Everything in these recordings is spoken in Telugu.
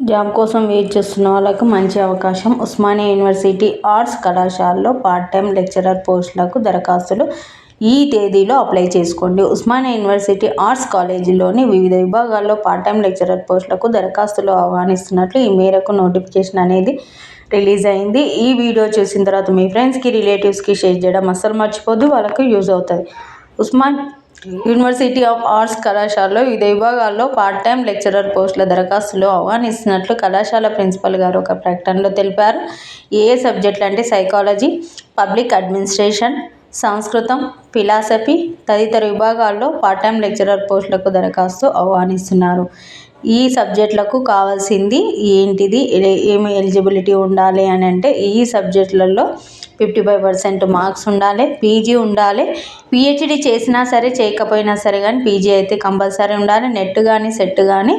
జాబ్ కోసం వెయిట్ చేస్తున్న వాళ్ళకు మంచి అవకాశం. ఉస్మానియా యూనివర్సిటీ ఆర్ట్స్ కళాశాలలో పార్ట్ టైం లెక్చరర్ పోస్టులకు దరఖాస్తులు ఈ తేదీలో అప్లై చేసుకోండి. ఉస్మానియా యూనివర్సిటీ ఆర్ట్స్ కాలేజీలోని వివిధ విభాగాల్లో పార్ట్ టైం లెక్చరర్ పోస్టులకు దరఖాస్తులు ఆహ్వానిస్తున్నట్లు ఈ మేరకు నోటిఫికేషన్ అనేది రిలీజ్ అయింది. ఈ వీడియో చూసిన తర్వాత మీ ఫ్రెండ్స్కి రిలేటివ్స్కి షేర్ చేయడం అస్సలు మర్చిపోద్దు వాళ్ళకు యూజ్ అవుతుంది. ఉస్మాన్ యూనివర్సిటీ ఆఫ్ ఆర్ట్స్ కళాశాలలో వివిధ విభాగాల్లో పార్ట్ టైం లెక్చరర్ పోస్టుల దరఖాస్తులు ఆహ్వానిస్తున్నట్లు కళాశాల ప్రిన్సిపల్ గారు ఒక ప్రకటనలో తెలిపారు. ఏ ఏ సబ్జెక్టులు అంటే సైకాలజీ పబ్లిక్ అడ్మినిస్ట్రేషన్ సంస్కృతం ఫిలాసఫీ తదితర విభాగాల్లో పార్ట్ టైం లెక్చరర్ పోస్టులకు దరఖాస్తు ఆహ్వానిస్తున్నారు. ఈ సబ్జెక్టులకు కావాల్సింది ఏంటిది? ఏమి ఎలిజిబిలిటీ ఉండాలి అని అంటే ఈ సబ్జెక్టులలో ఫిఫ్టీ ఫైవ్ పర్సెంట్ మార్క్స్ ఉండాలి పీజీ ఉండాలి. పిహెచ్డి చేసినా సరే చేయకపోయినా సరే కానీ పీజీ అయితే కంపల్సరీ ఉండాలి. నెట్ కానీ సెట్ కానీ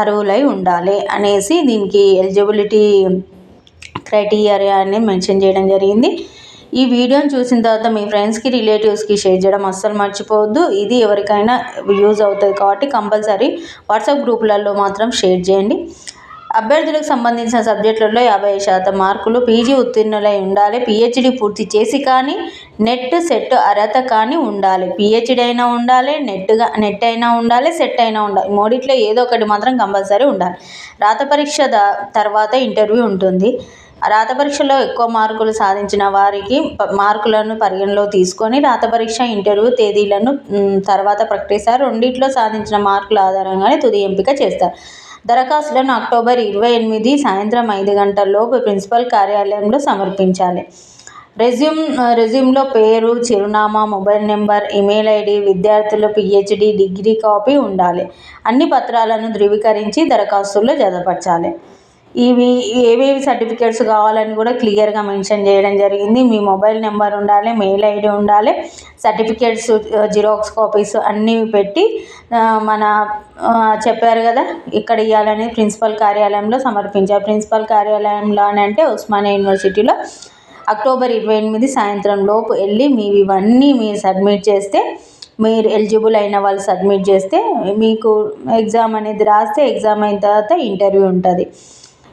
అర్హులై ఉండాలి అనేసి దీనికి ఎలిజిబిలిటీ క్రైటీరియా అనేది మెన్షన్ చేయడం జరిగింది. ఈ వీడియోని చూసిన తర్వాత మీ ఫ్రెండ్స్కి రిలేటివ్స్కి షేర్ చేయడం అస్సలు మర్చిపోవద్దు. ఇది ఎవరికైనా యూజ్ అవుతుంది కాబట్టి కంపల్సరీ వాట్సాప్ గ్రూపులలో మాత్రం షేర్ చేయండి. అభ్యర్థులకు సంబంధించిన సబ్జెక్టులలో యాభై శాతం మార్కులు పీజీ ఉత్తీర్ణులై ఉండాలి. పిహెచ్డి పూర్తి చేసి కానీ నెట్ సెట్ అర్హత కానీ ఉండాలి. పిహెచ్డి అయినా ఉండాలి నెట్గా నెట్ అయినా ఉండాలి సెట్ అయినా ఉండాలి. మూడిట్లో ఏదో ఒకటి మాత్రం కంపల్సరీ ఉండాలి. రాత పరీక్ష తర్వాత ఇంటర్వ్యూ ఉంటుంది. రాత పరీక్షలో ఎక్కువ మార్కులు సాధించిన వారికి మార్కులను పరిగణలో తీసుకొని రాత పరీక్ష ఇంటర్వ్యూ తేదీలను తర్వాత ప్రకటిస్తారు. రెండిట్లో సాధించిన మార్కుల ఆధారంగానే తుది ఎంపిక చేస్తారు. దరఖాస్తులను అక్టోబర్ ఇరవై ఎనిమిది సాయంత్రం ఐదు గంటలలోపు ప్రిన్సిపల్ కార్యాలయంలో సమర్పించాలి. రెజ్యూమ్ రెజ్యూమ్లో పేరు చిరునామా మొబైల్ నెంబర్ ఈమెయిల్ ఐడి విద్యార్థుల పిహెచ్డి డిగ్రీ కాపీ ఉండాలి. అన్ని పత్రాలను ధృవీకరించి దరఖాస్తుల్లో జతపరచాలి. ఇవి ఏవేవి సర్టిఫికేట్స్ కావాలని కూడా క్లియర్గా మెన్షన్ చేయడం జరిగింది. మీ మొబైల్ నెంబర్ ఉండాలి మెయిల్ ఐడి ఉండాలి సర్టిఫికేట్స్ జిరాక్స్ కాపీస్ అన్నీ పెట్టి మన చెప్పారు కదా ఇక్కడ ఇవ్వాలని ప్రిన్సిపల్ కార్యాలయంలో సమర్పించారు. ప్రిన్సిపల్ కార్యాలయంలో అని అంటే ఉస్మానియా యూనివర్సిటీలో అక్టోబర్ ఇరవై ఎనిమిది సాయంత్రం లోపు వెళ్ళి మీవి ఇవన్నీ మీరు సబ్మిట్ చేస్తే మీరు ఎలిజిబుల్ అయిన వాళ్ళు సబ్మిట్ చేస్తే మీకు ఎగ్జామ్ అనేది రాస్తే ఎగ్జామ్ అయిన తర్వాత ఇంటర్వ్యూ ఉంటుంది.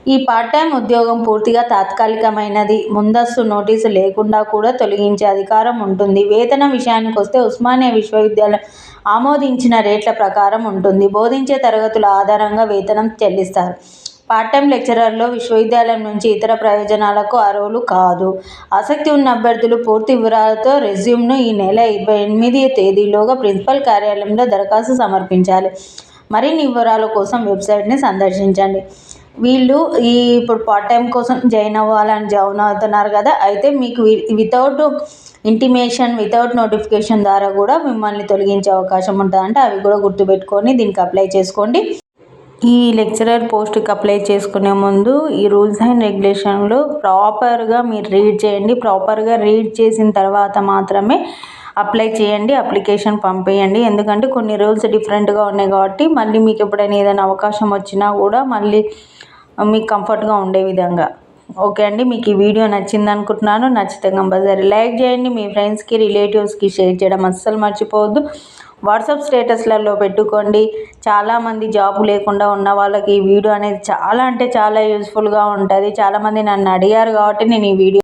ఈ పార్ట్ టైం ఉద్యోగం పూర్తిగా తాత్కాలికమైనది. ముందస్తు నోటీసు లేకుండా కూడా తొలగించే అధికారం ఉంటుంది. వేతనం విషయానికి వస్తే ఉస్మానియా విశ్వవిద్యాలయం ఆమోదించిన రేట్ల ప్రకారం ఉంటుంది. బోధించే తరగతుల ఆధారంగా వేతనం చెల్లిస్తారు. పార్ట్ టైం లెక్చరర్లో విశ్వవిద్యాలయం నుంచి ఇతర ప్రయోజనాలకు అర్హులు కాదు. ఆసక్తి ఉన్న అభ్యర్థులు పూర్తి వివరాలతో రెజ్యూమ్ను ఈ నెల ఇరవై ఎనిమిది తేదీలోగా ప్రిన్సిపల్ కార్యాలయంలో దరఖాస్తు సమర్పించాలి. మరిన్ని వివరాల కోసం వెబ్సైట్ని సందర్శించండి. వీళ్ళు ఈ ఇప్పుడు పార్ట్ టైం కోసం జాయిన్ అవ్వాలని జాయిన్ అవుతున్నారు కదా అయితే మీకు వితౌట్ ఇంటిమేషన్ వితౌట్ నోటిఫికేషన్ ద్వారా కూడా మిమ్మల్ని తొలగించే అవకాశం ఉంటుంది అంటే అవి కూడా గుర్తుపెట్టుకొని దీనికి అప్లై చేసుకోండి. ఈ లెక్చరర్ పోస్ట్కి అప్లై చేసుకునే ముందు ఈ రూల్స్ అండ్ రెగ్యులేషన్లు ప్రాపర్గా మీరు రీడ్ చేయండి. ప్రాపర్గా రీడ్ చేసిన తర్వాత మాత్రమే అప్లై చేయండి అప్లికేషన్ పంపేయండి. ఎందుకంటే కొన్ని రూల్స్ డిఫరెంట్గా ఉన్నాయి కాబట్టి మళ్ళీ మీకు ఎప్పుడైనా ఏదైనా అవకాశం వచ్చినా కూడా మళ్ళీ మీకు కంఫర్ట్గా ఉండే విధంగా. ఓకే అండి మీకు ఈ వీడియో నచ్చింది అనుకుంటున్నాను నచ్చితే కంపల్సరీ లైక్ చేయండి. మీ ఫ్రెండ్స్కి రిలేటివ్స్కి షేర్ చేయడం అస్సలు మర్చిపోవద్దు. వాట్సాప్ స్టేటస్లలో పెట్టుకోండి. చాలామంది జాబ్ లేకుండా ఉన్న వాళ్ళకి ఈ వీడియో అనేది చాలా అంటే చాలా యూస్ఫుల్గా ఉంటుంది. చాలామంది నన్ను అడిగారు కాబట్టి నేను ఈ వీడియో